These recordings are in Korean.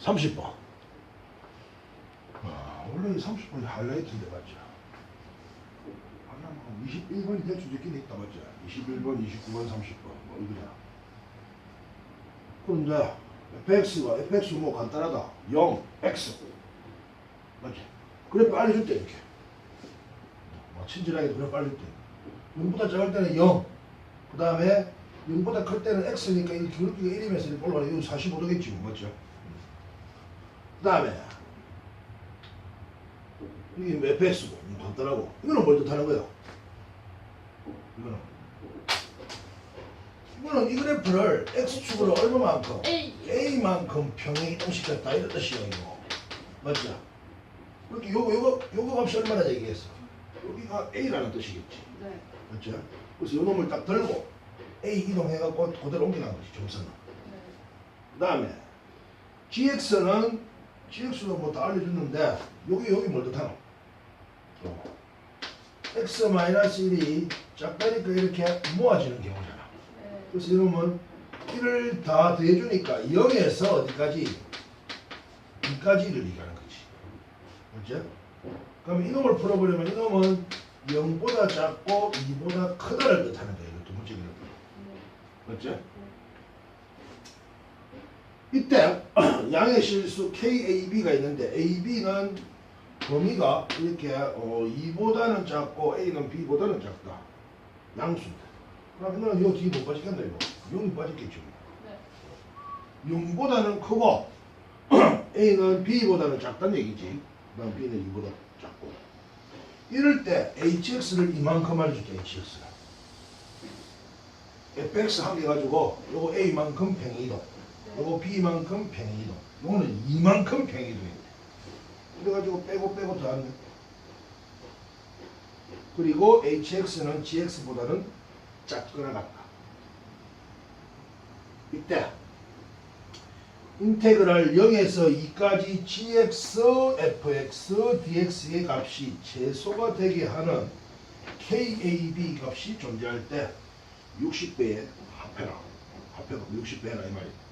30번. 아, 원래 이 30번이 하이라이트인데 맞죠? 하나만 21번이 대충 적긴 있다 맞죠? 21번, 29번, 30번 뭐. 그럼 이제 fx가 fx 뭐 간단하다. 0, x 맞지? 그래 빨리 줄 때 이렇게. 뭐 친절하게 그래 빨리 줄 때. 0보다 작을 때는 0. 그 다음에 0보다 클 때는 x니까 이 기울기가 1이면서 이렇게 올라가 이거 45도겠지 뭐, 맞죠? 그 다음에 이게 fx고 간단하고 이거는 뭘 뜻하는 거예요? 이거는 이거는 이 그래프를 x축으로 얼마만큼 A a만큼 평행 이 동시켰다 이런 뜻이에요 이거 맞죠? 그렇게 요거 요거 요거 값이 얼마나 얘기했어? 여기가 a라는 뜻이겠지 네. 맞죠? 그래서 요 놈을 딱 들고 a 이동해갖고 그대로 옮겨간 거지 점선은 네. 그 다음에 gx는 gx도 뭐 다 알려줬는데 여기 여기 뭘 뜻하노? 어. x-1이 작다니까 이렇게 모아지는 경우잖아 네. 그래서 이놈은 1을 다 더해주니까 0에서 어디까지? 2까지를 얘기하는 거지 맞죠? 그럼 이놈을 풀어보려면 이놈은 0보다 작고 2보다 크다를 뜻하는 거예요 두 번째 네. 맞죠? 이때 양의 실수 KAB가 있는데 AB는 범위가 이렇게 어, 2보다는 작고 A는 B보다는 작다. 그럼 이거는 요 뒤에 못 빠지겠나 이거? 0이 빠졌겠죠. 네. 0보다는 크고 A는 B보다는 작다는 얘기지. 그다음 B는 2보다 작고. 이럴 때 HX를 이만큼 알려줄게 HX를. fx 한 개 가지고 요거 a만큼 평행이동 요거 b만큼 평행이동 요거는 이만큼 평행이동이야 그래가지고 빼고 빼고 더하면 그리고 hx는 gx보다는 작거나 같다. 이때 인테그랄 0에서 2까지 gx, fx, dx의 값이 최소가 되게 하는 KAB 값이 존재할 때 60배에 합해라. 합해가 60배라 이 말이야.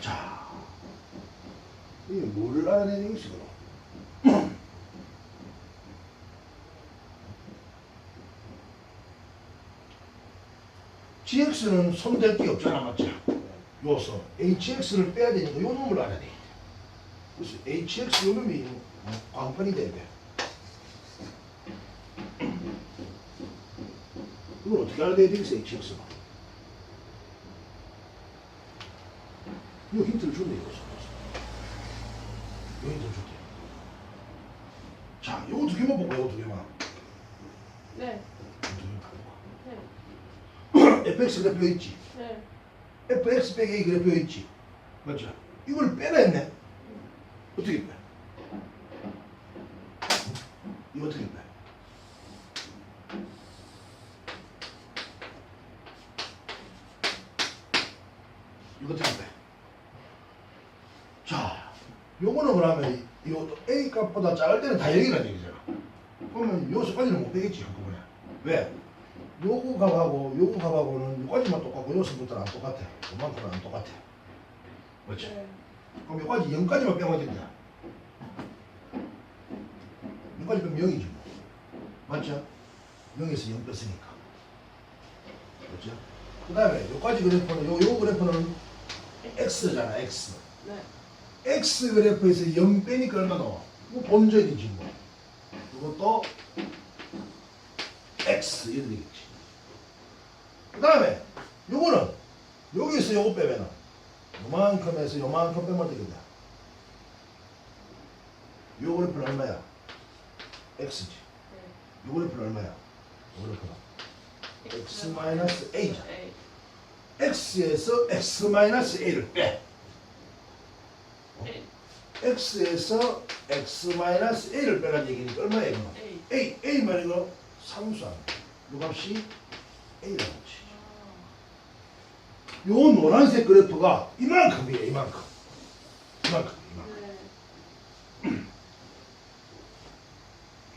자, 이게 뭐를 알아내는 것이 그럼? GX는 손댈 게 없잖아, 맞지? 요서 HX를 빼야 되니까 요 놈을 알아야 돼. 그래서 HX 요 놈이 어, 광판이 돼야 돼. 이걸 어떻게 알아야 되겠어, HX가? 이거 힌트를 줬네, 이거. 이거 힌트를 줬대. 자, 요거 두 개만 볼까, 요거 두 개만. 네. 요거 두 개만 다 네. 볼까. fx 그래프 있지? 네. fx 빼기 a 그래프 있지? 맞죠? 이걸 빼라 했네. 어떻게 빼? 이거 어떻게 빼? 이거 어떻게 빼? 자, 요거는 그러면 요 a 다 0이라는 얘기잖아. 그러면 요수까지는 못 빼겠지 한꺼번에. 왜? 요거 값하고 요거 값하고는 요까지만 똑같고 요수부터는 안 똑같아. 요만큼은 안 똑같아. 맞지? 네. 그럼 여기까지 0까지만 빼면 된다. 여기까지 빼면 0이지 뭐. 맞죠? 0에서 0 뺐으니까. 그렇죠? 그 다음에 여기까지 그래프는 요, 요 그래프는 x잖아 x. 네. x 그래프에서 0 빼니까 얼마 나와? 뭐 본전이지 뭐. 이것도 x 이렇게 되겠지. 그 다음에 요거는 여기서 요거 빼면은 요만큼에서 요만큼 빼면 되겠다. 요 그래프는 얼마야? x지. 네. 요 그래프는 얼마야? 요 그래프가 x 마이너스. A. x에서 x 마이너스 a를 빼. X에서 x 마이너스 a를 빼라는 얘기니까 얼마야 이거? A. a a 말이 이거 상수야. 요 값이 a라는 거지. 요 노란색 그래프가 이만큼이에요. 이만큼. 이만큼. 이만큼. 네.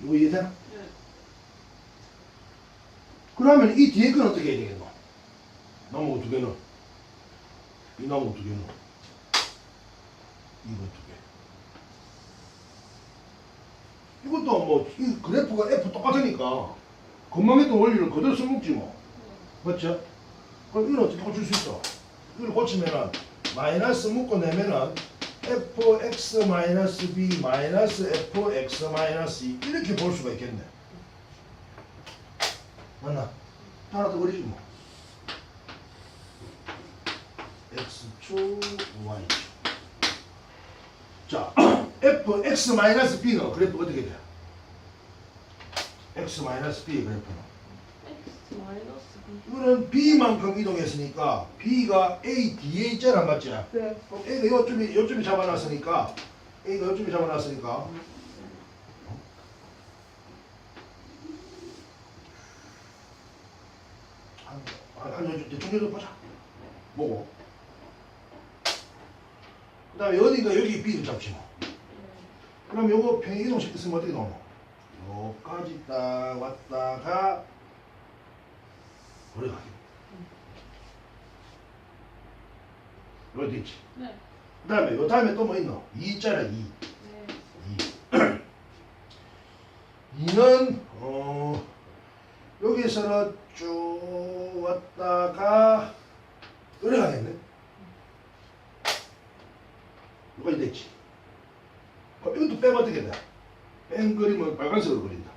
이거 이해되나? 네. 그러면 이 뒤에 건 어떻게 해야 되겠노? 나무 두 개는 이 나무 두 개는 이거 두 개. 이것도 뭐 이 그래프가 F 똑같으니까 했던 원리를 그대로 써먹지 뭐. 맞죠? 그럼 이걸 어떻게 고칠 수 있어? 이걸 고치면은 마이너스 묶고 내면은 fx b fx 2 이렇게 볼 수가 있겠네. 맞나? 하나 더 그리지 뭐. x축, y축. 자, fx 마이너스 b는 그래프 어떻게 돼? x 마이너스 b 그래프는 X 마이너스 B. 이거는 b만큼 이동했으니까 b가 a 뒤에 있잖아 맞지? 네. 그럼 a가 요쯤에 요쯤에 잡아놨으니까 a가 요쯤에 잡아놨으니까 한한 요즘 대충 정도 보자 뭐고 그 다음에 어디가 여기 b를 잡지 뭐 그럼 요거 평행 이동 시켰으면 어떻게 나오노? 요까지 딱 왔다가 오래 가게 여기 있지 네. 그 다음에 요 다음에 또 뭐 있노? 2 있잖아 2 네. 2 2는 어 여기서는 쭉 왔다가 이래 가겠네 여기까지 됐지 어떻게 돼? 뺀 그림은 빨간색으로 그린다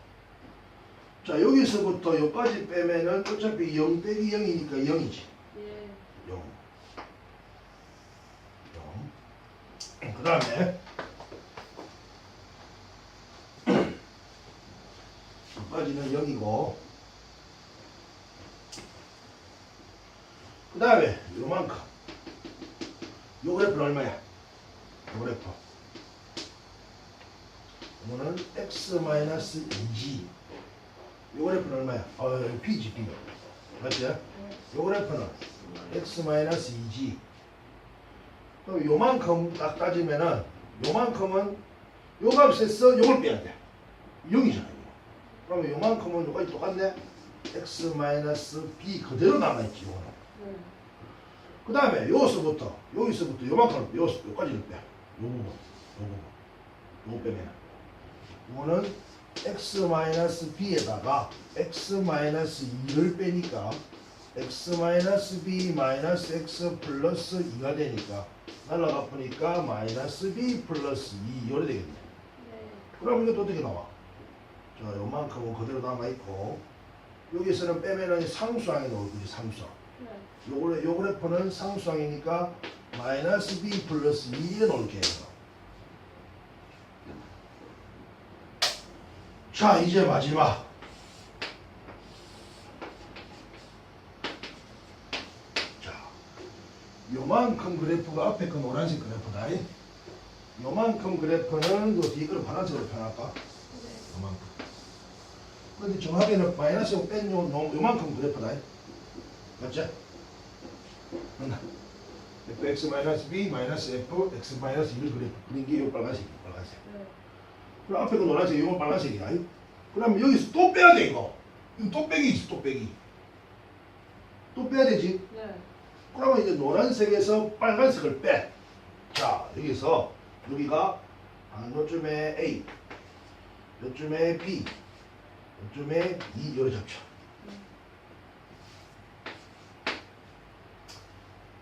자 여기서부터 여기까지 빼면은 어차피 0 빼기 0이니까 0이지 예. 0 0. 그 다음에 여기까지는 0이고 그 다음에 요만큼 요 그래프는 얼마야? 요 그래프 이거는 x-2g 요 그래프는 얼마야? 어, 여기 p지 p 맞지? 요 그래프는 x-2g 그럼 요만큼 딱 따지면은 요만큼은 요 값에서 요걸 빼야 돼. 0이잖아 요. 그러면 요만큼은 요까지 똑같네? X-b 그대로 남아있지 요거는. 네. 그 다음에 여기서부터 여기서부터 요만큼 요, 요까지를 빼. 요 부분 요 부분. 요거 빼면 이거는 x-b에다가 x-2를 빼니까 x-b 마이너스 x 플러스 2가 되니까 날라가 보니까 마이너스 b 플러스 2 요래 되겠네 네. 그럼 이것도 어떻게 나와? 자 요만큼은 그대로 남아있고 여기서는 빼면은 상수항이 나올 거지 상수항 네. 요 그래, 요 그래프는 상수항이니까 마이너스 b 플러스 2에 놓을게요. 자, 이제 마지막. 자, 요만큼 그래프가 앞에 그 노란색 그래프다. 요만큼 그래프는 그 뒤에 거는 파란색으로. 네. 요만큼. 근데 정확히는 마이너스 뺀 요, 요, 요만큼 그래프다. 맞지? 맞나? fx 마이너스 b 마이너스 f x 마이너스 1 그래 그린 게 이거 빨간색이 빨간색. 네. 그럼 앞에 거 노란색 이거 빨간색이야. 그럼 여기서 또 빼야 돼 이거. 이거 또 빼기지 또 빼기. 또 빼야 되지. 네. 그러면 이제 노란색에서 빨간색을 빼. 자 여기서 여기가 아, 요쯤에 a, 요쯤에 b, 요쯤에 2 요래 잡죠.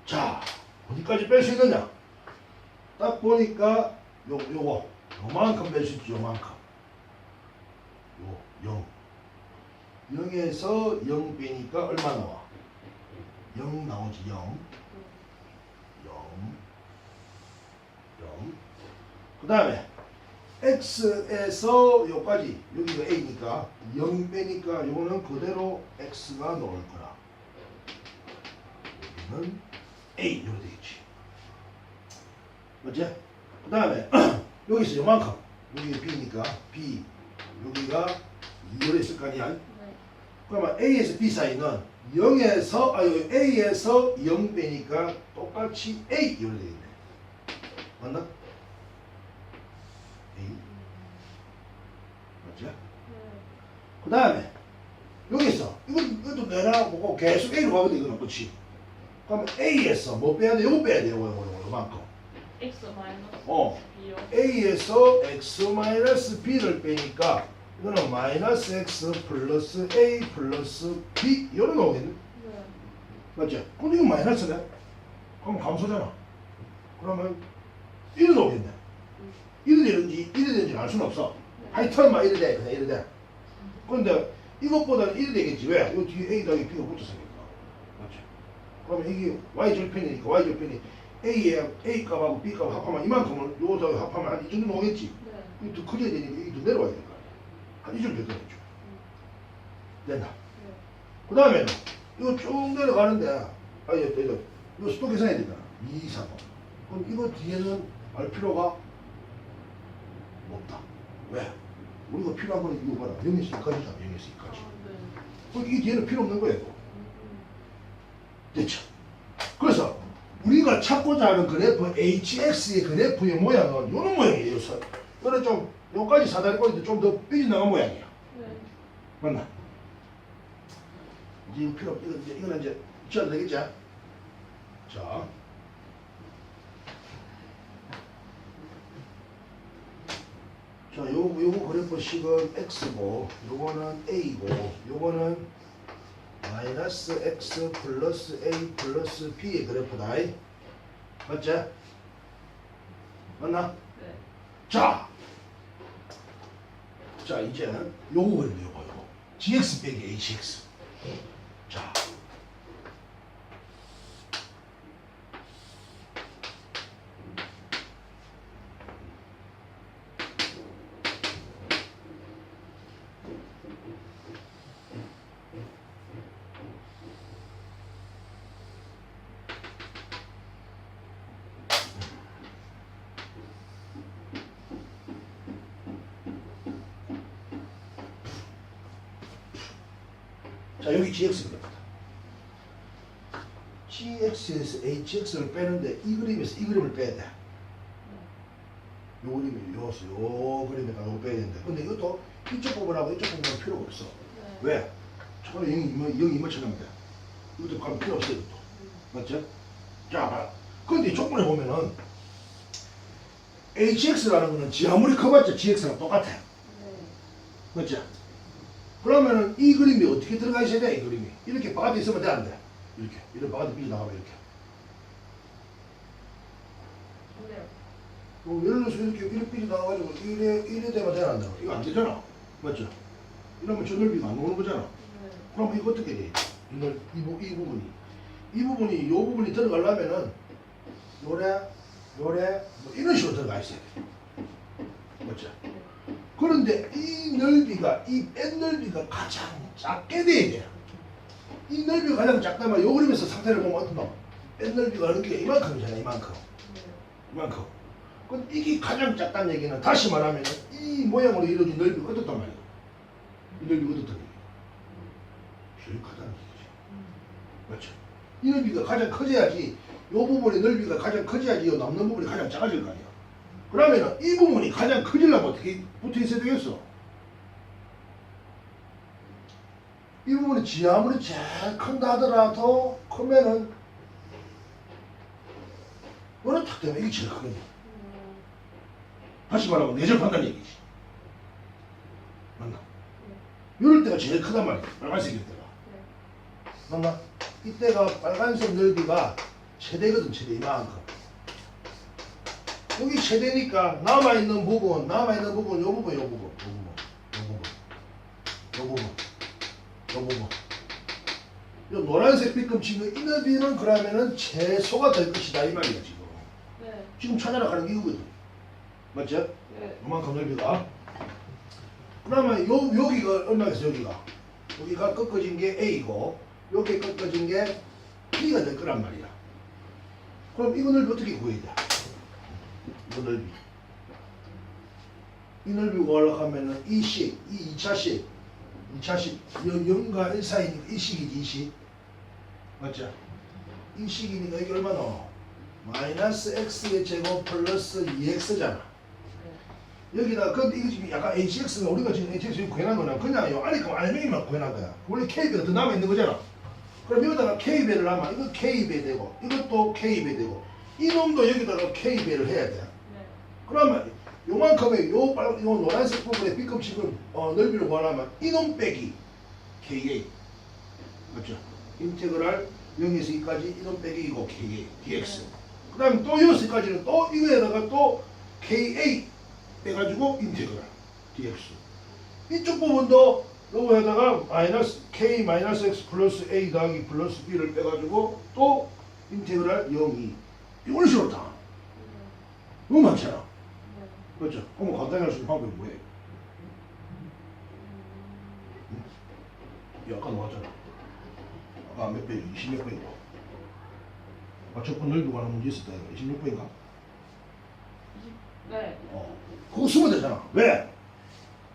자, 어디까지 뺄 수 있느냐? 딱 보니까 요, 요거, 요만큼 있지, 요만큼. 요, 0. 0에서 0 빼니까 얼마 나와? 0 나오지, 0. 0. 0. 그 다음에, x에서 요까지, 여기가 a니까 0 빼니까 요거는 그대로 x가 나올 거라. 여기는 A 이렇게 되겠지. 맞지? 그 다음에 여기서 요만큼 여기 B니까 B 여기가 2로 있을 거 아니야? 네. 그러면 A에서 B 사이는 0에서 아 여기 A에서 0 빼니까 똑같이 A 이렇게 되겠네. 맞나? A 맞지? 네. 그 다음에 여기서 이거 이것도 내놔 보고 계속 A로 돼 이거는 그렇지 그러면 A에서 뭐 빼야 돼? 요거 빼야 돼 요거 요거 요거 요만큼 X 마이너스 어. B요. a에서 x 마이너스 b를 빼니까 이거는 마이너스 x 플러스 a 플러스 b 이런 나오겠네 네. 맞지? 근데 이거 마이너스네 그럼 감소잖아 그러면 이래 나오겠네 이래 되는지 이래 되는지 알 수는 없어 네. 하여튼 막 이래 돼 그냥 이래 돼 근데 이것보다는 이래 되겠지 왜? 이 뒤에 a 더하기 b가 붙었으니까 맞지? 그러면 이게 y 절편이니까 y 절편이 a에 a 값하고 b 값 합하면 이만큼은 요거 합하면 한 이 정도 나오겠지 네. 이더 커져야 되니까 이게 더 내려와야 될거 아니야. 한이 정도 되겠죠. 된다. 네. 그 다음에는 이거 쭉 내려가는데, 아, 이거, 이거, 이거 수도 계산해야 되잖아. 2, 3, 5. 그럼 이거 뒤에는 알 필요가 없다. 왜? 우리가 필요한 거는 이거 봐라. 0에서 2까지잖아. 0에서 2까지. 아, 네. 그럼 이 뒤에는 필요 없는 거예요. 음, 됐죠? 그래서 우리가 찾고자 하는 그래프 HX의 그래프의 모양은 이런 모양이에요. 그래서 이거는 좀 여기까지 사다리 꼬리도 좀더 삐져나간 모양이야. 네. 맞나? 이제 이거 필요 없, 이거 이제 이거는 이제 지어도 되겠지? 자. 자, 요, 요거 그래프 식은 X고, 요거는 A고, 요거는 마이너스 X 플러스 A 플러스 B의 그래프다. 맞지? 맞나? 네. 자, 자 이제는 요거 그리면 요거 요거 gx 빼기 hx 자자 여기 gx 그래프다. Hx를 빼는데 이 그림에서 이 그림을 빼야 돼. 요 그림이 요서 요 그림에다 요거 빼야 되는데 근데 이것도 이쪽 부분하고 이쪽 부분은 필요가 없어. 네. 왜? 저거는 영이 이모 영이 이모처럼 돼. 이것도 가면 필요 없어 이것도. 맞죠? 자, 봐. 근데 조건에 보면은 hx라는 거는 지 아무리 커봤자 gx랑 똑같아. 네. 맞죠? 그러면은 이 그림이 어떻게 들어가 있어야 돼? 이 그림이 이렇게 바깥에 있으면 돼 안 돼? 이렇게 이런 바깥에 삐져 나가면 이렇게 어, 예를 들어서 이렇게 이렇게 삐져 나가가지고 이래 이래 되면 안 돼? 이거 안 되잖아 맞죠? 이러면 저 넓이가 안 오는 거잖아 네. 그럼 이거 어떻게 돼? 이, 넓, 이, 부, 이 부분이 이 부분이 요 부분이 들어가려면은 요래 요래 뭐 이런 식으로 들어가 있어야 돼 맞죠? 네. 그런데 이 넓이가 이 뺀 넓이가 가장 작게 돼야 돼. 이 넓이가 가장 작다면 요 그림에서 상태를 보면 어떤가? 뺀 넓이가 어느 게 이만큼이잖아 이만큼 네. 이만큼. 그럼 이게 가장 작다는 얘기는 다시 말하면 이 모양으로 이루어진 넓이가 어떻단 말이야? 이 넓이가 어떻단 얘기야? 제일 크다는 얘기지. 음, 맞죠? 이 넓이가 가장 커져야지 요 부분의 넓이가 가장 커져야지 요 남는 부분이 가장 작아질 거 아니야. 그러면은 이 부분이 가장 커지려면 어떻게 붙어 있어야 되겠어? 이 부분이 지 아무리 제일 큰다 하더라도 크면은 어느 탁 되면 이게 제일 크거든. 음, 다시 말하면 내접한다는 얘기지. 맞나? 이럴 때가 제일 크단 말이야. 빨간색일 때가. 네. 맞나? 이때가 빨간색 넓이가 최대거든, 최대 이만큼. 여기 최대니까 남아있는 부분, 남아있는 부분, 요 부분, 요 부분, 요 부분, 요 부분, 요 부분, 요 부분. 요 노란색 빛금치는 이 넓이는 그러면은 최소가 될 것이다, 이 말이야, 지금. 네. 지금 찾아라 하는 게 이거거든. 맞죠? 네. 요만큼 넓이가. 그러면 요, 여기가 얼마겠어, 여기가? 여기가 꺾어진 게 A고, 여기 꺾어진 게 B가 될 거란 말이야. 그럼 이거 넓이 어떻게 구해야 돼? 이거 넓이. 이 넓이 구하려고 하면은 이 식, 이 2차식, 2차식, 0과 1 사이니까 이 식이지, 이 식. 맞죠? 이 식이니까 이게 얼마 나와? 마이너스 x의 제곱 플러스 2x잖아. 네. 여기다 근데 이거 지금 약간 HX가 우리가 지금 HX 구해놓은 거는 그냥 요 안에 그 알맹이만 구해놓은 거야. 원래 K배가 더 남아 있는 거잖아. 그럼 여기다가 K배를 하면 이거 K배 되고 이것도 K배 되고 이놈도 여기다가 K배를 해야 돼. 네. 그러면 요만큼의 요, 빨- 요 노란색 부분의 B급식을 어, 넓이를 구하려면 이놈 빼기 KA 맞죠? 인테그랄 0에서 2까지 이놈 빼기 이거 KA DX 그 다음에 또 여기까지는 또 이거에다가 또 KA 빼가지고 인테그랄 DX 이쪽 부분도 요거에다가 마이너스 K 마이너스 X 플러스 A 더하기 플러스 B를 빼가지고 또 인테그랄 0, 2 이런 식으로 다 네. 너무 많잖아 네. 그렇죠. 그럼 간단히 할 수 있는 방법이 뭐예요? 이 아까 나왔잖아. 아까 몇 배요? 20몇 배인가? 첫번 넓이 관한 문제 있었다. 26 배인가? 네. 어. 그거 쓰면 되잖아. 왜?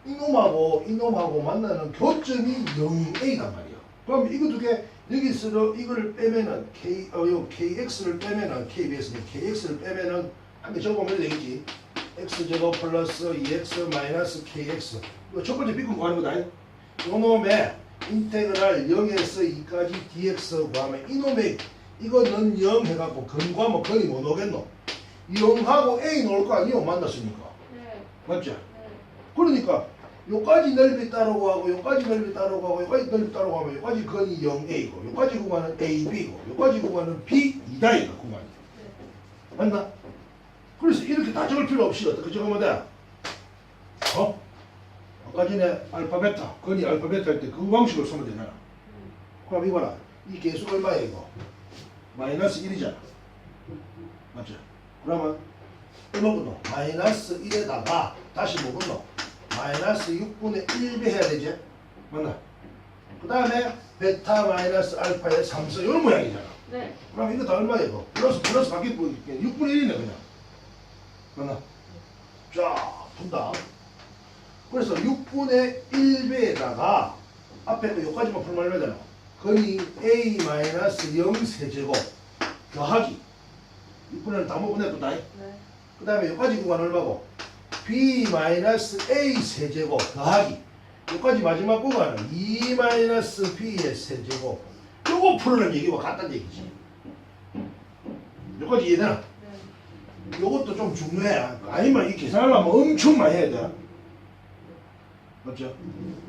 이놈하고 이놈하고 만나는 교점이 0A단 말이야. 그럼 이거 두 개, 여기서 이거를 빼면은 K, 어, 요 KX를 빼면은 KBS는 KX를 빼면은 한 개 적어보면 되겠지. X제곱 플러스 2X 마이너스 KX. 이거 첫 번째 비금 구하는 거다. 이놈의 인테그랄 0에서 2까지 DX 구하면 이놈의 이거는 0 해갖고 근 구하면 근이 뭐 나오겠노? 0하고 A 나올 거 아니에요? 만났으니까. 네. 맞죠? 네. 그러니까 요까지 넓이 따르고 하고 요까지 넓이 따르고 하고 요까지 넓이 따르고 하면 요까지 근이 0A고 요까지 구간은 AB고 요까지 구간은 B 2다이가 구간이 네. 맞나? 그래서 이렇게 다 적을 필요 없이 어떻게 적으면 돼? 어? 아까 전에 알파 베타 근이 알파 베타 할 때 그 방식으로 쓰면 되잖아 음. 그럼 이거라 이 계수 얼마야 이거? 마이너스 1이잖아 맞죠? 그러면 얼마 붙노? 마이너스 1에다가 다시 뭐 붙노? 마이너스 6분의 1배 해야 되지? 맞나? 그 다음에 베타 마이너스 알파의 3서 이런 모양이잖아 네. 그럼 이거 다 얼마야 이거? 플러스 플러스 바뀌고 6분의 1이네 그냥 맞나? 자 푼다 그래서 6분의 1배에다가 앞에 거 여기까지만 풀면 얼마 되나? 거의 a 마이너스 0 세제곱 더하기 6분의 1 다 먹고 내또 다이 네. 그 다음에 여기까지 구간 얼마고? b 마이너스 a 세제곱 더하기 여기까지 마지막 구간은 2 마이너스 b의 세제곱 요거 풀으려면 얘기가 같다는 얘기지 여기까지 이해되나? 네. 요것도 좀 중요해 아니면 이 계산하려면 엄청 많이 해야 돼 맞죠?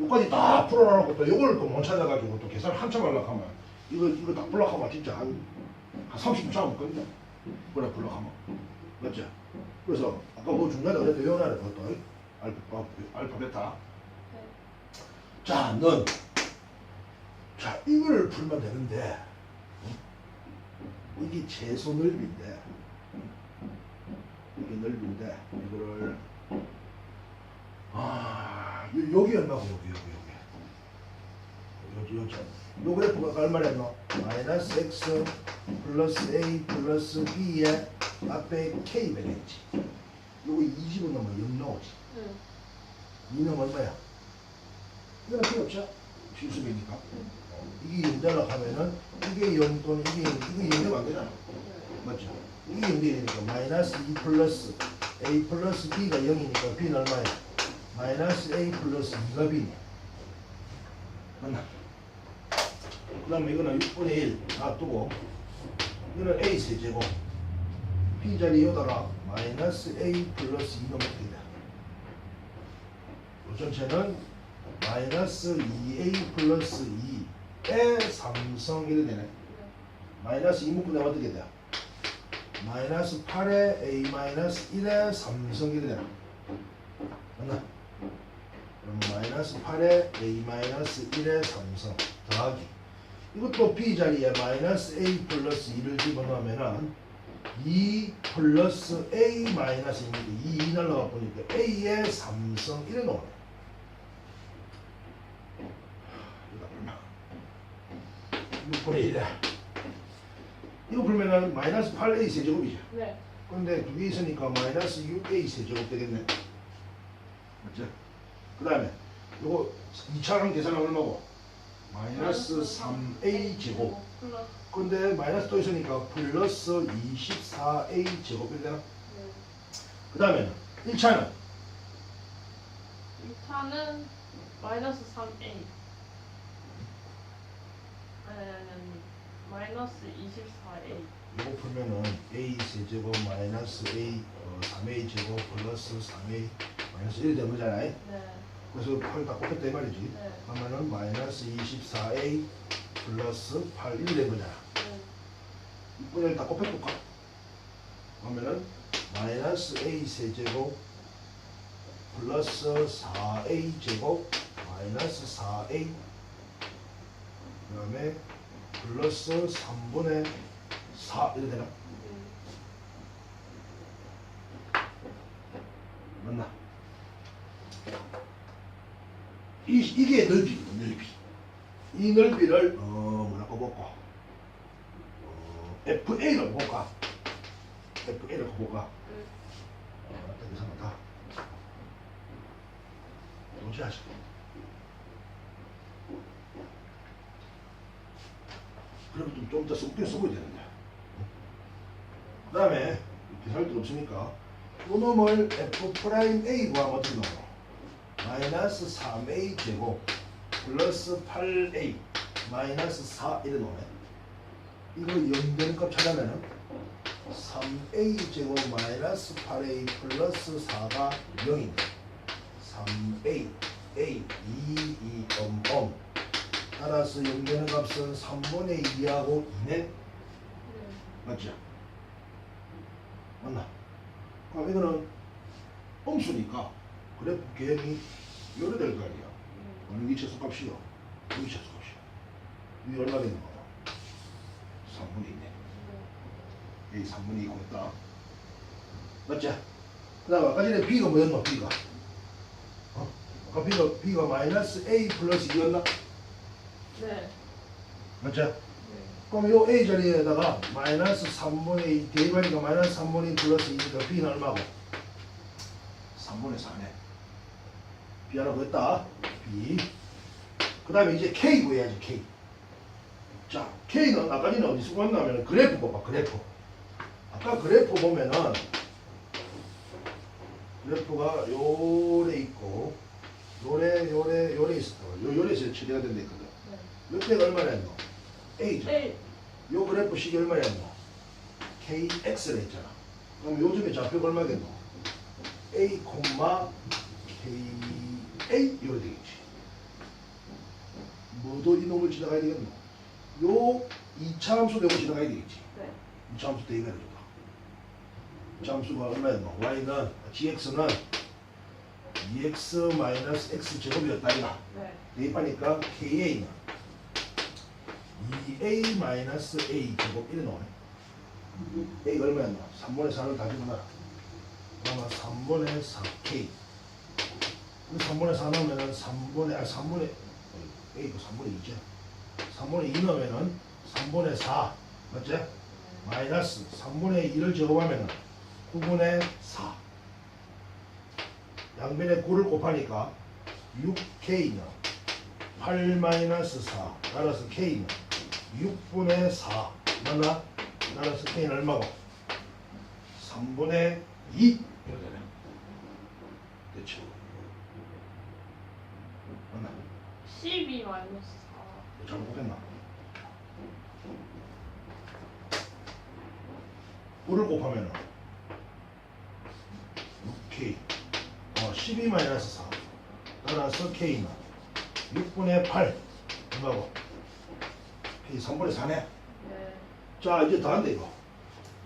요까지 다 풀어놔놓고 또 요걸 또 못 찾아가지고 또 계산 한참 하려고 하면 이거 이거 다 풀락하면 진짜 한, 한 30분 하면 끝나 그래 풀락하면 맞죠? 그래서 아까 뭐 중간에 그래도 외워놔야 그것도 알파, 어, 알파 베타 네. 자, 넌. 자, 이걸 풀면 되는데, 어? 이게 최소 넓이인데, 이게 넓이인데, 이거를, 아, 요- 여기 얼마고, 여기, 여기, 여기. 여기, 여기. 요 그래프가 얼마랬노? 마이너스 x 플러스 a 플러스 b의 앞에 k 되겠지. 요거 20은 넘으면 0 나오지. 네. 2는 얼마야? 이거는 필요 없죠? 실수배니까. 어, 이게 0달러 하면은 이게 0 또는 이게 0, 이게 0 되면 안 되잖아. 맞죠? 이게 0 되니까 마이너스 2 플러스 a 플러스 b가 0이니까 b는 얼마야? 마이너스 a 플러스 2가 b네. 맞나? 그 다음에 이거는 6분의 1 놔두고 이거는 a 세제곱 b 자리 여기다가 마이너스 a 플러스 2가 먹게 돼. 요 전체는 마이너스 2a 플러스 2의 삼성 이렇게 되네. 마이너스 2 묶으면 어떻게 돼? 마이너스 8의 a 마이너스 1의 삼성 이렇게 되네. 맞나? 그럼 마이너스 8의 a 마이너스 1의 삼성 더하기 이것도 b 자리에 마이너스 a 플러스 2를 집어넣으면은 2 플러스 a 마이너스 2인데 2 날라가 보니까 a의 삼성 이래 나오네. 이거? 6분의 1에 이거 풀면은 마이너스 8a 세제곱이죠. 네. 근데 두 개 있으니까 마이너스 6a 세제곱 되겠네. 맞죠? 그 다음에 요거 2차랑 계산하면 얼마고? 마이너스 3a 제곱. 근데 마이너스 또 있으니까 플러스 24a 제곱이 되나? 네. 그 다음에 1차는 2차는 마이너스 3a. 아니 아니 아니. 마이너스 24a. 이거 풀면은 a 세제곱 마이너스 a 어, 3a 제곱 플러스 3a 마이너스 1이 되는 거잖아요. 네. 그래서 8다 곱했다 이 말이지. 네. 그러면은 마이너스 24a 플러스 8 1이 된 거잖아. 네. 이번에 다 곱해볼까? 그러면은 마이너스 a 세제곱 플러스 4a 제곱 마이너스 4a 그 다음에 플러스 3분의 4 이렇게 되나? 맞나? 이, 이게 넓이거든 넓이 이 넓이를 어 뭐라고 볼까? 어, FA라고 볼까? FA라고 볼까? 어, 이상하다 동시하시 그러면 좀, 좀 이따 쓰고 쓰고 되는데 그 다음에 비쌀 데 없으니까 요놈을 f 프라임 a 구하면 어떻게 나와? 마이너스 3a 제곱 플러스 8a 마이너스 4 이래 놓네 이거 0 되는 값 찾으면은 3a 제곱 마이너스 8a 플러스 4가 0인데 3a a 2 2 엄, 엄 따라서 0 되는 값은 3분의 2하고 2네 맞죠? 맞나? 그럼 이거는 음수니까 그래프 계획이 요래 될 거 아니야 어느 게 최소값이요? 여기 최소값이야 이게 얼마 되는 거야? 3분의 2네 여기 3분의 2 곱다 맞지? 그 다음 아까 전에 B가 뭐였노? B가 어? 아까 B가, B가 마이너스 A 플러스 2였나? 네. 맞지? 네. 그럼 요 A 자리에다가 마이너스 3분의 2 대입하니까 마이너스 3분의 2 플러스 2니까 B는 얼마고? 3분의 4네 B 하나 구했다 B 그 다음에 이제 K 구해야지 K 자 K는 아까 전에 어디서 구했냐면 그래프 봐봐 그래프 아까 그래프 보면은 그래프가 요래 있고 요래 요래 요래 있어 요 요래에서 처리가 된다 있거든 네. 요때가 얼마나 했노? A죠 일. 요 그래프 식이 얼마였노? KX를 했잖아. 그럼 요즘에 좌표가 얼마겠노? A, KA 이렇게 되겠지. 뭐도 이놈을 지나가야 되겠노? 요 2차 함수 되고 지나가야 되겠지. 네. 2차 함수 대입해야 되겠다. 2차 함수가 얼마였노? Y는, GX는 2X 마이너스 X 제곱이었다 이가. 네. 대입하니까 KA는 2A 마이너스 A 제곱 이래 나오네. A가 얼마였나? 3분의 4를 다 집어넣어라. 그러면 3분의 4K. 3분의 4 넣으면은 3분의, 아, 3분의, A가 3분의 2죠. 3분의 2 넣으면은 3분의 4. 맞지? 마이너스 3분의 2를 제곱하면은 9분의 4. 양변에 9를 곱하니까 6K는 8 마이너스 4 따라서 K는 6분의 4 맞나? 따라서 K는 얼마고? 3분의 2 이렇게 되네 됐죠? 맞나? 12 마이너스 4. 잘못 곱했나? 9를 곱하면 6K 어, 12 마이너스 4 따라서 K는 6분의 8 얼마고? K 3분의 4네 네. 자 이제 더 한다 이거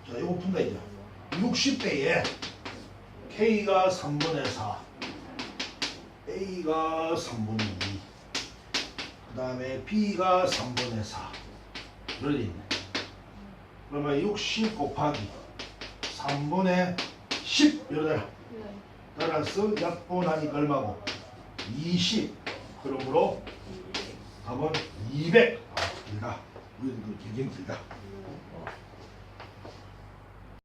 자 이거 푼다 이제 60배에 K가 3분의 4 A가 3분의 2그 다음에 B가 3분의 4 이렇게 있네. 그러면 60 곱하기 3분의 10 이러잖아. 네. 따라서 약분하니까 얼마고? 20 그러므로 답은 200 아, 길다 그 굉장히 길다